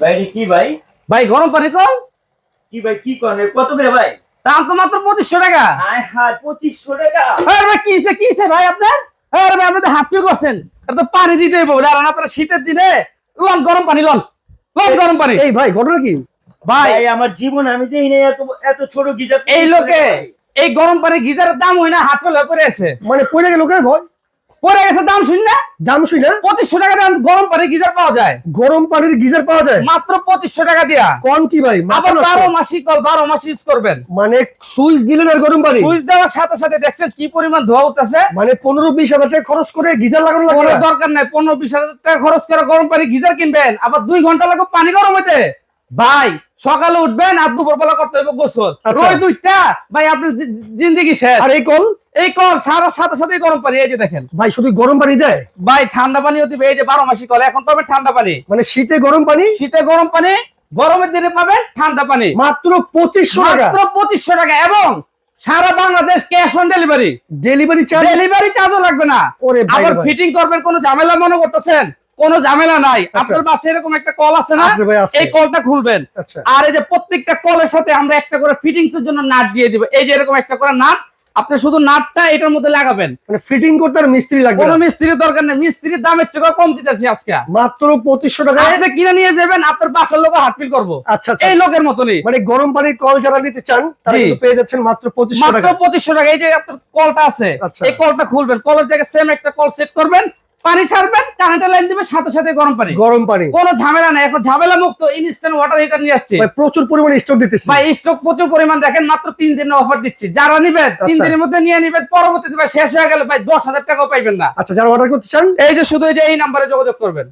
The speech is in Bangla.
ভাই কি ভাই? ভাই গরম পানি কল? কি ভাই কি করেন? কত করে ভাই? দাম তো মাত্র পঁচিশশো টাকা। আয় হায় পঁচিশশো টাকা? আরে ভাই কিসে কিসে ভাই আপনার? আরে ভাই আপনি হাত চুক করছেন তো পানি দিতে বলে। আর আপনারা শীতের দিনে লন গরম পানি লন। লন গরম পানি। এই ভাই ঘটনা কি? ভাই ভাই আমার জীবন আমি যেই না এত এত ছোট গিজার এই লোকে এই গরম পানি গিজারের দাম হয় না হাত ফেলে পড়ে আছে। মানে পড়ে গেল কেন ভয় পড়ে গেছে দাম শুন না? দাম শুই না? পঁচিশশো টাকা দাম গরম পানি গিজার পাওয়া যায়। গরম পানির গিজার পাওয়া যায়? মাত্র পঁচিশশো টাকা দিয়া। কোন কি ভাই? আবার বারো মাসি কল বারো মাস ইউজ করবেন। মানে সুইচ দিলেন আর গরম পানি? সুইচ দেওয়ার সাথে সাথে দেখছেন কি পরিমাণ ধোয়া উঠতেছে? মানে পনেরো বিশ হাজার টাকা খরচ করে গিজার লাগানো লাগবে দরকার নাই পনেরো বিশ হাজার টাকা খরচ করে গরম পানি গিজার কিনবেন আবার দুই ঘণ্টা লাগবে পানি গরম হইতে। ভাই সকালে উঠবেন আর দুপুর বেলা করতে হবে গোসল। আচ্ছা। রোজ দুইটা। ভাই আপনার জি- জিন্দেগি শেষ। আর এই কল? এই কল সারা সাথে সাথে গরম পানি এই যে দেখেন। ভাই শুধু গরম পানি দেয়? ভাই ঠান্ডা পানি হতে এই যে বারো মাসি কল এখন পাবেন ঠান্ডা পানি। মানে শীতে গরম পানি? শীতে গরম পানি গরমের দিনে পাবেন ঠান্ডা পানি। মাত্র পঁচিশশো টাকা। মাত্র পঁচিশশো টাকা এবং সারা Bangladesh cash on delivery. Delivery charge? Delivery চার্জও লাগবে না। ওরে ভাই আবার ফিটিং করবেন কোনো ঝামেলা মনে করতেছেন? কোনো ঝামেলা নাই। আচ্ছা। আপনার পাশে এরকম একটা কল আছে না। এই কলটা খুলবেন। আচ্ছা। আর এই যে প্রত্যেকটা কলের সাথে আমরা একটা করে ফিটিংস এর জন্য নাট দিয়ে দিব। এই যে এরকম একটা করে নাট আপনি শুধু নাটটা এটার মধ্যে লাগাবেন। মানে ফিটিং করতে আর মিস্ত্রি লাগবে কোনো। মিস্ত্রির দরকার নেই। মিস্ত্রির দামের চেয়ে কম দিতেছি আজকে। মাত্র পঁচিশশো টাকায়? আপনি কিনে নিয়ে যাবেন আপনার বাসার লোক হাটপিল করব। আচ্ছা এই লোকের মতনই। মানে গরম পানির কল যারা নিতে চান তারা কিন্তু পেয়ে যাচ্ছেন মাত্র পঁচিশশো মাত্র টাকা পঁচিশশো টাকা এই যে আপনার কলটা আছে আচ্ছা। এই কলটা খুলবেন। কলের জায়গায় সেম একটা কল সেট করবেন। পানি ছাড়বেন কারেন্টের লাইন দিবেন সাথে সাথে গরম পানি। গরম পানি। কোনো ঝামেলা নাই এখন ঝামেলা মুক্ত ইনস্ট্যান্ট ওয়াটার হিটার নিয়ে আসছে। ভাই প্রচুর পরিমাণে স্টক দিতেছি। ভাই স্টক প্রচুর পরিমাণ দেখেন মাত্র তিন দিনের অফার দিচ্ছি। যারা নিবেন তিন আচ্ছা। দিনের মধ্যে নিয়ে নিবেন পরবর্তীতে ভাই শেষ হয়ে গেলে ভাই দশ হাজার টাকাও পাইবেন না। আচ্ছা যারা অর্ডার করতে চান? এই যে শুধু এই যে এই নাম্বারে যোগাযোগ করবেন।